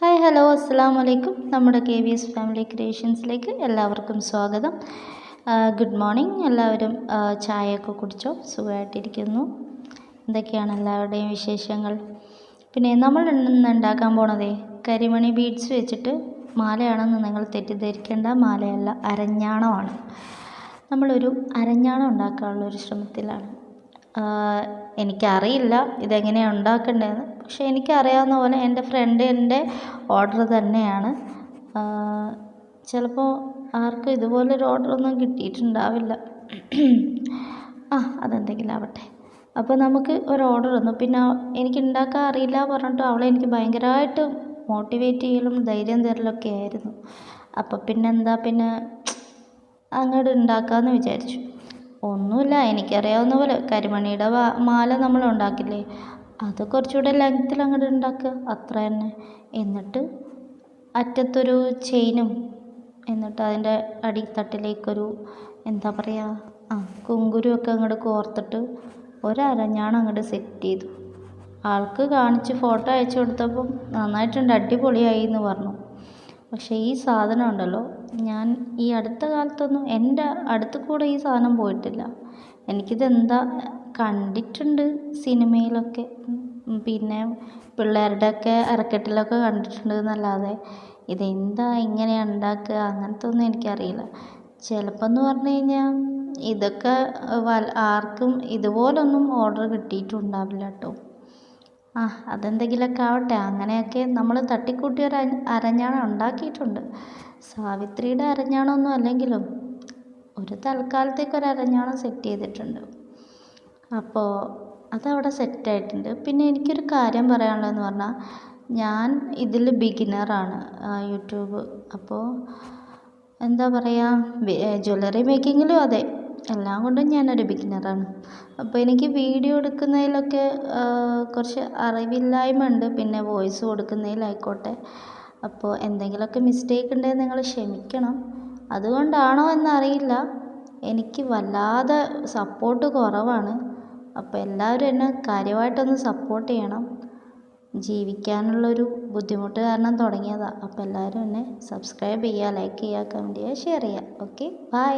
Hi hello അസ്സാം വലൈക്കും നമ്മുടെ കെ വി എസ് ഫാമിലി ക്രിയേഷൻസിലേക്ക് എല്ലാവർക്കും സ്വാഗതം. ഗുഡ് മോർണിംഗ് എല്ലാവരും ചായയൊക്കെ കുടിച്ചോ? സുഖമായിട്ടിരിക്കുന്നു. എന്തൊക്കെയാണ് എല്ലാവരുടെയും വിശേഷങ്ങൾ? പിന്നെ നമ്മൾ ഇന്ന് ഉണ്ടാക്കാൻ പോണതേ കരിമണി ബീഡ്സ് വെച്ചിട്ട് മാലയാണെന്ന് നിങ്ങൾ തെറ്റിദ്ധരിക്കേണ്ട മാലയല്ല അരഞ്ഞാണമാണ്. നമ്മളൊരു അരഞ്ഞാണം ഉണ്ടാക്കാനുള്ള ഒരു ശ്രമത്തിലാണ്. എനിക്കറിയില്ല ഇതെങ്ങനെയാണ് ഉണ്ടാക്കേണ്ടതെന്ന്. പക്ഷേ എനിക്കറിയാവുന്ന പോലെ എന്റെ ഫ്രണ്ടിന്റെ ഓർഡർ തന്നെയാണ്. ചിലപ്പോൾ ആർക്കും ഇതുപോലൊരു ഓർഡറൊന്നും കിട്ടിയിട്ടുണ്ടാവില്ല. ആ അതെന്തെങ്കിലും ആവട്ടെ. അപ്പോൾ നമുക്ക് ഒരു ഓർഡർ തന്നു പിന്നെ എനിക്ക് ഉണ്ടാക്കാൻ അറിയില്ല പറഞ്ഞിട്ട് അവളെ എനിക്ക് ഭയങ്കരമായിട്ട് മോട്ടിവേറ്റ് ചെയ്യലും ധൈര്യം തരലൊക്കെ ആയിരുന്നു. അപ്പോൾ പിന്നെന്താ? പിന്നെ അങ്ങോട്ട് ഉണ്ടാക്കാമെന്ന് വിചാരിച്ചു. ഒന്നുമില്ല എനിക്കറിയാവുന്ന പോലെ കരിമണിയുടെ മാല നമ്മൾ ഉണ്ടാക്കില്ലേ? അത് കുറച്ചുകൂടെ ലെങ്ത്തിൽ അങ്ങോട്ട് ഉണ്ടാക്കുക അത്ര തന്നെ. എന്നിട്ട് അറ്റത്തൊരു ചെയിനും എന്നിട്ട് അതിന്റെ അടിത്തട്ടിലേക്കൊരു എന്താ പറയുക ആ കുങ്കുരുമൊക്കെ അങ്ങോട്ട് കോർത്തിട്ട് ഒരരഞ്ഞാണം അങ്ങോട്ട് സെറ്റ് ചെയ്തു. ആൾക്ക് കാണിച്ച് ഫോട്ടോ അയച്ചു കൊടുത്തപ്പം നന്നായിട്ടുണ്ട് അടിപൊളിയായി എന്ന് പറഞ്ഞു. പക്ഷേ ഈ സാധനം ഉണ്ടല്ലോ. ഞാൻ ഈ അടുത്ത കാലത്തൊന്നും എന്റെ അടുത്ത് കൂടെ ഈ സാധനം പോയിട്ടില്ല. എനിക്കിതെന്താ കണ്ടിട്ടുണ്ട് സിനിമയിലൊക്കെ. പിന്നെ പിള്ളേരുടെയൊക്കെ അരക്കെട്ടിലൊക്കെ കണ്ടിട്ടുണ്ട് എന്നല്ലാതെ ഇതെന്താ ഇങ്ങനെ ഉണ്ടാക്കുക അങ്ങനത്തെ ഒന്നും എനിക്കറിയില്ല. ചിലപ്പോൾ എന്ന് പറഞ്ഞു കഴിഞ്ഞാൽ ഇതൊക്കെ ആർക്കും ഇതുപോലൊന്നും ഓർഡർ കിട്ടിയിട്ടുണ്ടാവില്ല കേട്ടോ. ആ അതെന്തെങ്കിലുമൊക്കെ ആവട്ടെ. അങ്ങനെയൊക്കെ നമ്മൾ തട്ടിക്കൂട്ടിയ ഒരു അരഞ്ഞാണം ഉണ്ടാക്കിയിട്ടുണ്ട്. സാവിത്രിയുടെ അരഞ്ഞാണമൊന്നും അല്ലെങ്കിലും ഒരു തൽക്കാലത്തേക്ക് ഒരു അരഞ്ഞാണം സെറ്റ് ചെയ്തിട്ടുണ്ട്. അപ്പോൾ അതവിടെ സെറ്റായിട്ടുണ്ട് പിന്നെ എനിക്കൊരു കാര്യം പറയാനുള്ളതെന്ന് പറഞ്ഞാൽ ഞാൻ ഇതിൽ ബിഗിനറാണ് യൂട്യൂബ്. അപ്പോൾ എന്താ പറയുക ജ്വല്ലറി മേക്കിങ്ങിലും അതെ. എല്ലാം കൊണ്ടും ഞാനൊരു ബിഗിനറാണ് അപ്പോൾ എനിക്ക് വീഡിയോ എടുക്കുന്നതിലൊക്കെ കുറച്ച് അറിവില്ലായ്മ ഉണ്ട് പിന്നെ വോയിസ് കൊടുക്കുന്നതിലായിക്കോട്ടെ. അപ്പോൾ എന്തെങ്കിലുമൊക്കെ മിസ്റ്റേക്ക് ഉണ്ടെങ്കിൽ നിങ്ങൾ ക്ഷമിക്കണം. അതുകൊണ്ടാണോ എന്നറിയില്ല. എനിക്ക് വല്ലാതെ സപ്പോർട്ട് കുറവാണ്. അപ്പോൾ എല്ലാവരും എന്നെ കാര്യമായിട്ടൊന്ന് സപ്പോർട്ട് ചെയ്യണം. ജീവിക്കാനുള്ളൊരു ബുദ്ധിമുട്ട് കാരണം തുടങ്ങിയതാണ് അപ്പോൾ എല്ലാവരും എന്നെ സബ്സ്ക്രൈബ് ചെയ്യുക ലൈക്ക് ചെയ്യുക കമന്റ് ചെയ്യുക ഷെയർ ചെയ്യുക. Okay bye